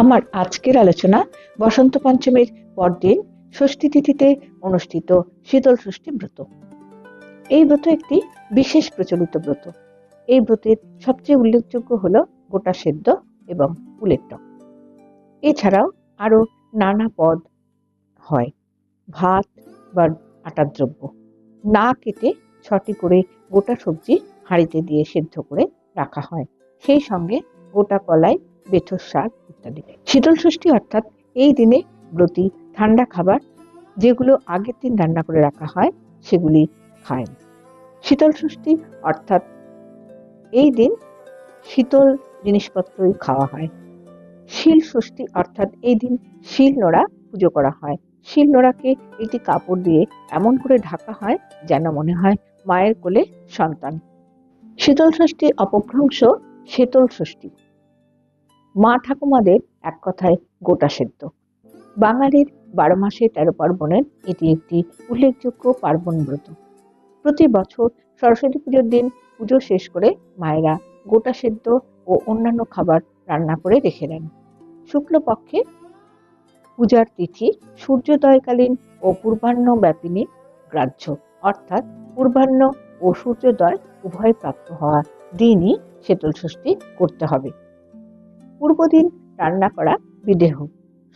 আমার আজকের আলোচনা বসন্ত পঞ্চমীর পরদিন ষষ্ঠী তিথিতে অনুষ্ঠিত শীতল ষষ্ঠী ব্রত। এই ব্রত একটি বিশেষ প্রচলিত ব্রত। এই ব্রতের সবচেয়ে উল্লেখযোগ্য হলো গোটা সেদ্ধ এবং ফুলের টক। এছাড়াও আরও নানা পদ হয়, ভাত বা আটার দ্রব্য। না কেটে ছটি করে গোটা সবজি হাঁড়িতে দিয়ে সেদ্ধ করে রাখা হয়। সেই সঙ্গে গোটা কলাই বেথর শাক ইত্যাদি। শীতল ষষ্ঠী অর্থাৎ এই দিনে ব্রতী ঠান্ডা খাবার যেগুলো আগের দিন রান্না করে রাখা হয়, সেগুলি খায়। শীতল ষষ্ঠী অর্থাৎ এই দিন শীতল জিনিসপত্রই খাওয়া হয়। শিল ষষ্ঠী অর্থাৎ এই দিন শিল নোড়া পুজো করা হয়। শিল নোড়াকে একটি কাপড় দিয়ে এমন করে ঢাকা হয় যেন মনে হয় মায়ের কোলে সন্তান। শীতল ষষ্ঠীর অপভ্রংশ শীতল ষষ্ঠী। মা ঠাকুমাদের এক কথায় গোটা সেদ্ধ। বাঙালির বারো মাসে তেরো পার্বণের এটি একটি উল্লেখযোগ্য পার্বণ ব্রত। প্রতি বছর সরস্বতী পুজোর দিন পুজো শেষ করে মায়েরা গোটা সেদ্ধ ও অন্যান্য খাবার রান্না করে রেখে দেন। শুক্লপক্ষে পূজার তিথি সূর্যোদয়কালীন ও পূর্বাহ্ন ব্যাপিনী গ্রাহ্য, অর্থাৎ পূর্বাহ্ন ও সূর্যোদয় উভয় প্রাপ্ত হওয়া দিনই শীতল ষষ্ঠী করতে হবে। পূর্বদিন রান্না করা বিদেহ।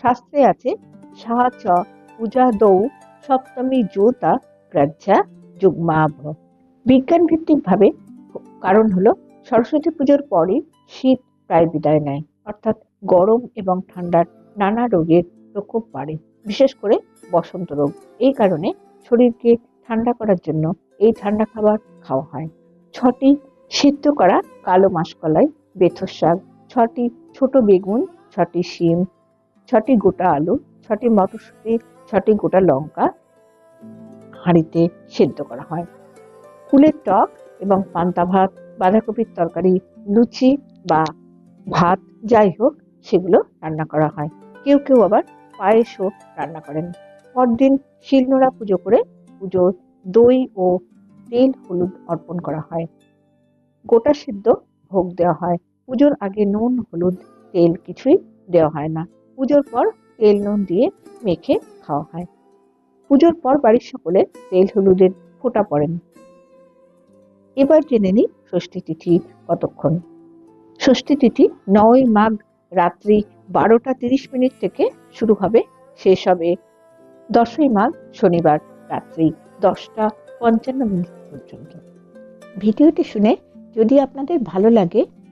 শাস্ত্রে আছে সা পূজা, দৌ, সপ্তমী জ্যোতা গ্রাহ্যা যুগ্মাভ বিজ্ঞান ভিত্তিকভাবে কারণ হলো, সরস্বতী পুজোর পরই শীত প্রায় বিদায় নেয়। অর্থাৎ গরম এবং ঠান্ডার নানা রোগের প্রকোপ বাড়ে, বিশেষ করে বসন্ত রোগ। এই কারণে শরীরকে ঠান্ডা করার জন্য এই ঠান্ডা খাবার খাওয়া হয়। ছটি, সিদ্ধ করা কালো মাসকলাই, বেথর শাক ছটি ছোট বেগুন, ছটি শিম, ছটি গোটা আলু, ছটি মটরশুঁটি, ছটি গোটা লঙ্কা হাঁড়িতে সেদ্ধ করা হয়। ফুলের টক এবং পান্তা ভাত, বাঁধাকপির তরকারি, লুচি বা ভাত যাই হোক, সেগুলো রান্না করা হয়। কেউ কেউ আবার পায়েসও রান্না করেন। পরদিন শিলনোড়া পুজো করে পুজোর দই ও তেল হলুদ অর্পণ করা হয়। গোটা সিদ্ধ ভোগ দেওয়া হয়। পুজোর আগে নুন, হলুদ, তেল কিছুই দেওয়া হয় না। পুজোর পর তেল নুন দিয়ে মেখে খাওয়া হয়। পুজোর পর বাড়ির সকলে তেল, হলুদের ফোঁটা পড়েন। এবার জেনে নিই ষষ্ঠী তিথি কতক্ষণ। ষষ্ঠী তিথি নয় মাঘ রাত্রি বারোটা তিরিশ মিনিট থেকে শুরু হবে, শেষ হবে দশই মাঘ শনিবার রাত্রি দশটা পঞ্চান্ন মিনিট পর্যন্ত। ভিডিওটি শুনে যদি আপনাদের ভালো লাগে